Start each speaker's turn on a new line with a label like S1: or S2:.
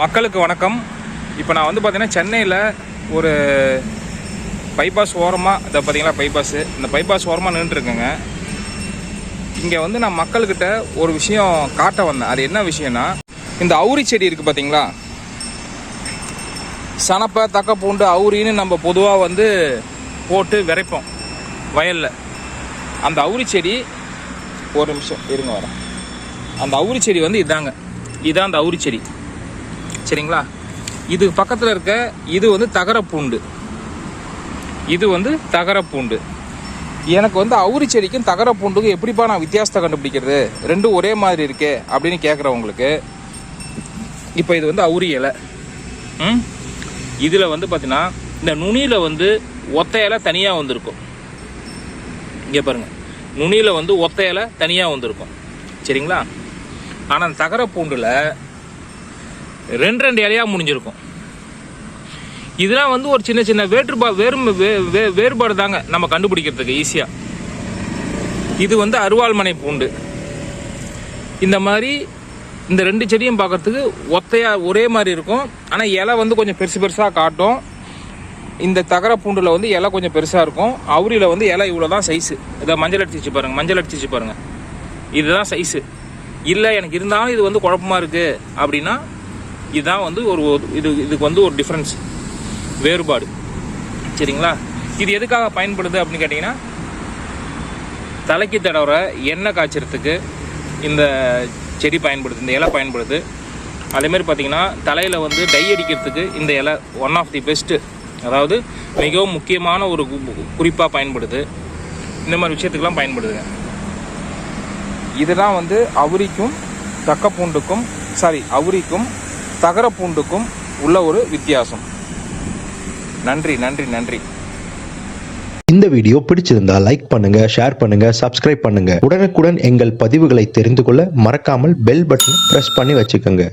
S1: மக்களுக்கு வணக்கம். இப்போ நான் வந்து பார்த்தீங்கன்னா சென்னையில் ஒரு பைபாஸ் ஓரமாக இதை பார்த்தீங்களா பைபாஸு இந்த பைபாஸ் ஓரமாக நின்றுருக்கேங்க இங்கே வந்து நான் மக்கள்கிட்ட ஒரு விஷயம் காட்ட வந்தேன். அது என்ன விஷயம்னா இந்த அவுரி செடி இருக்குது பார்த்தீங்களா சனப்பை தக்க பூண்டு அவுரின்னு நம்ம பொதுவாக வந்து போட்டு விதைப்போம் வயலில். அந்த அவுரி செடி ஒரு நிமிஷம் இருங்க வரேன். அந்த அவுரி செடி வந்து இதாங்க. இதான் அந்த அவுரி செடி. சரிங்களா? இது பக்கத்தில் இருக்க இது வந்து தகரப்பூண்டு. இது வந்து தகரப்பூண்டு. எனக்கு வந்து அவுரி செடிக்கும் தகரப்பூண்டுக்கும் எப்படிப்பா நான் வித்தியாசத்தை கண்டுபிடிக்கிறது? ரெண்டும் ஒரே மாதிரி இருக்கே அப்படின்னு கேட்குறவங்களுக்கு இப்போ இது வந்து அவுரி இலை. ம்? இதில் வந்து பார்த்தீங்கன்னா இந்த நுனியில் வந்து ஒத்த இலை தனியாக வந்திருக்கும். இங்கே பாருங்கள் நுனியில் வந்து ஒத்த இலை தனியாக வந்திருக்கும். சரிங்களா? ஆனால் அந்த தகரப்பூண்டில் ரெண்டு ரெண்டு இலையாக முடிஞ்சிருக்கும். இதெல்லாம் வந்து ஒரு சின்ன சின்ன வேற்றுபா வேறு வே- வே- வேறுபாடு தாங்க நம்ம கண்டுபிடிக்கிறதுக்கு ஈஸியாக இது வந்து அருவாள்மனை பூண்டு. இந்த மாதிரி இந்த ரெண்டு செடியும் பார்க்கறதுக்கு ஒத்தையாக ஒரே மாதிரி இருக்கும். ஆனால் இலை வந்து கொஞ்சம் பெருசு பெருசாக காட்டும். இந்த தகர பூண்டில் வந்து இலை கொஞ்சம் பெருசாக இருக்கும். அவுரியில் வந்து இலை இவ்வளோ தான் சைஸு இதை மஞ்சள் அடிச்சு பாருங்கள் மஞ்சள் அடிச்சு பாருங்கள் இதுதான் சைஸு இல்லை எனக்கு இருந்தாலும் இது வந்து குழப்பமா இருக்குது அப்படின்னா இதுதான் வந்து ஒரு ஒரு- இது இதுக்கு வந்து ஒரு டிஃப்ரென்ஸ் வேறுபாடு. சரிங்களா? இது எதுக்காக பயன்படுது அப்படின்னு கேட்டிங்கன்னா தலைக்கு தடவுற எண்ணெய் காய்ச்சறதுக்கு இந்த செடி பயன்படுது இந்த இலை பயன்படுது. அதேமாரி பார்த்தீங்கன்னா தலையில் வந்து டை அடிக்கிறதுக்கு இந்த இலை ஒன் ஆஃப் தி பெஸ்ட்டு அதாவது மிகவும் முக்கியமான ஒரு குறிப்பாக பயன்படுது. இந்த மாதிரி விஷயத்துக்கெல்லாம் பயன்படுதுங்க. இதுதான் வந்து அவுரிக்கும் தக்கப்பூண்டுக்கும் சாரி அவுரிக்கும் தகரப்பூண்டுக்கும் உள்ள ஒரு வித்தியாசம். நன்றி நன்றி நன்றி.
S2: இந்த வீடியோ பிடிச்சிருந்தா லைக் பண்ணுங்க ஷேர் பண்ணுங்க சப்ஸ்கிரைப் பண்ணுங்க. உடனுக்குடன் எங்கள் பதிவுகளை தெரிந்து கொள்ள மறக்காமல் பெல் பட்டனை பிரஸ் பண்ணி வச்சுக்கோங்க.